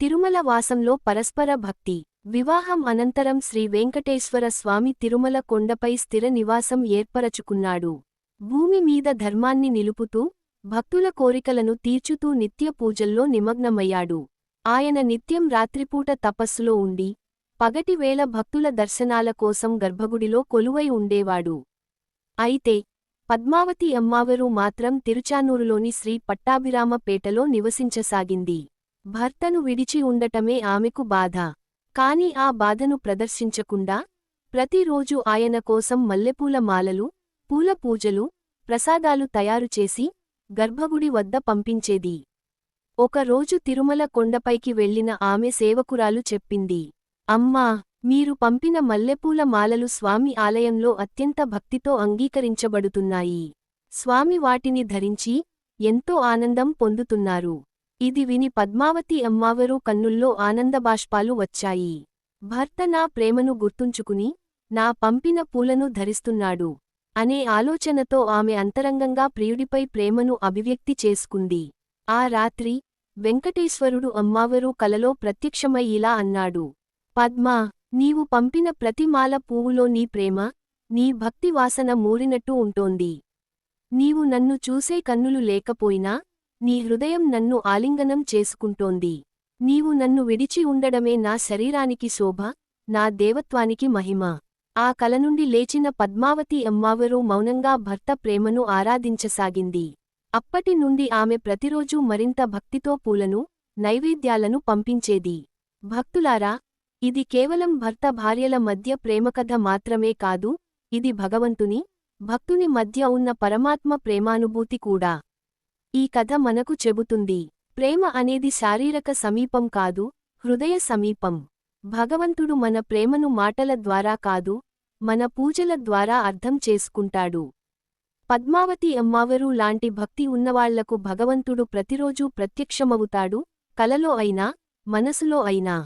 తిరుమల వాసంలో పరస్పర భక్తి. వివాహం అనంతరం శ్రీ వెంకటేశ్వర స్వామి తిరుమల కొండపై స్థిర నివాసం ఏర్పరచుకున్నాడు. భూమి మీద ధర్మాన్ని నిలుపుతూ భక్తుల కోరికలను తీర్చుతూ నిత్య పూజల్లో నిమగ్నమయ్యాడు. ఆయన నిత్యం రాత్రిపూట తపస్సులో ఉండి పగటివేళ భక్తుల దర్శనాల కోసం గర్భగుడిలో కొలువై ఉండేవాడు. అయితే పద్మావతి అమ్మావరు మాత్రం తిరుచానూరులోని శ్రీ పట్టాభిరామపేటలో నివసించసాగింది. భర్తను విడిచి ఉండటమే ఆమెకు బాధ. కాని ఆ బాధను ప్రదర్శించకుండా ప్రతిరోజు ఆయన కోసం మల్లెపూల మాలలు పూల పూజలు ప్రసాదాలు తయారుచేసి గర్భగుడి వద్ద పంపించేది. ఒకరోజు తిరుమల కొండపైకి వెళ్ళిన ఆమె సేవకురాలు చెప్పింది అమ్మా మీరు పంపిన మల్లెపూల మాలలు స్వామి ఆలయంలో అత్యంత భక్తితో అంగీకరించబడుతున్నాయి. స్వామి వాటిని ధరించి ఎంతో ఆనందం పొందుతున్నారు. ఇది విని పద్మావతి అమ్మావరు కన్నుల్లో ఆనందబాష్పాలు వచ్చాయి. భర్త నా ప్రేమను గుర్తుంచుకుని నా పంపిన పూలను ధరిస్తున్నాడు అనే ఆలోచనతో ఆమె అంతరంగంగా ప్రియుడిపై ప్రేమను అభివ్యక్తి చేసుకుంది. ఆ రాత్రి వెంకటేశ్వరుడు అమ్మావరు కలలో ప్రత్యక్షమై ఇలా అన్నాడు. పద్మా నీవు పంపిన ప్రతిమాల పువ్వులో నీ ప్రేమ నీ భక్తి వాసన మూరినట్టు ఉంటోంది. నీవు నన్ను చూసే కన్నులు లేకపోయినా నీ హృదయం నన్ను ఆలింగనం చేసుకుంటోంది. నీవు నన్ను విడిచి ఉండడమే నా శరీరానికి శోభ నా దేవత్వానికి మహిమ. ఆ కలనుండి లేచిన పద్మావతి అమ్మావరు మౌనంగా భర్త ప్రేమను ఆరాధించసాగింది. అప్పటి నుండి ఆమె ప్రతిరోజూ మరింత భక్తితో పూలను నైవేద్యాలను పంపించేది. భక్తులారా ఇది కేవలం భర్త భార్యల మధ్య ప్రేమకథ మాత్రమే కాదు ఇది భగవంతుని భక్తుని మధ్య ఉన్న పరమాత్మ ప్రేమానుభూతి కూడా. ఈ కథ మనకు చెబుతుంది. ప్రేమ అనేది శారీరక సమీపం కాదు హృదయ సమీపం. భగవంతుడు మన ప్రేమను మాటల ద్వారా కాదు మన పూజల ద్వారా అర్థం చేసుకుంటాడు. పద్మావతి అమ్మావరు లాంటి భక్తి ఉన్నవాళ్ళకు భగవంతుడు ప్రతిరోజూ ప్రత్యక్షమవుతాడు కలలో అయినా మనసులో అయినా.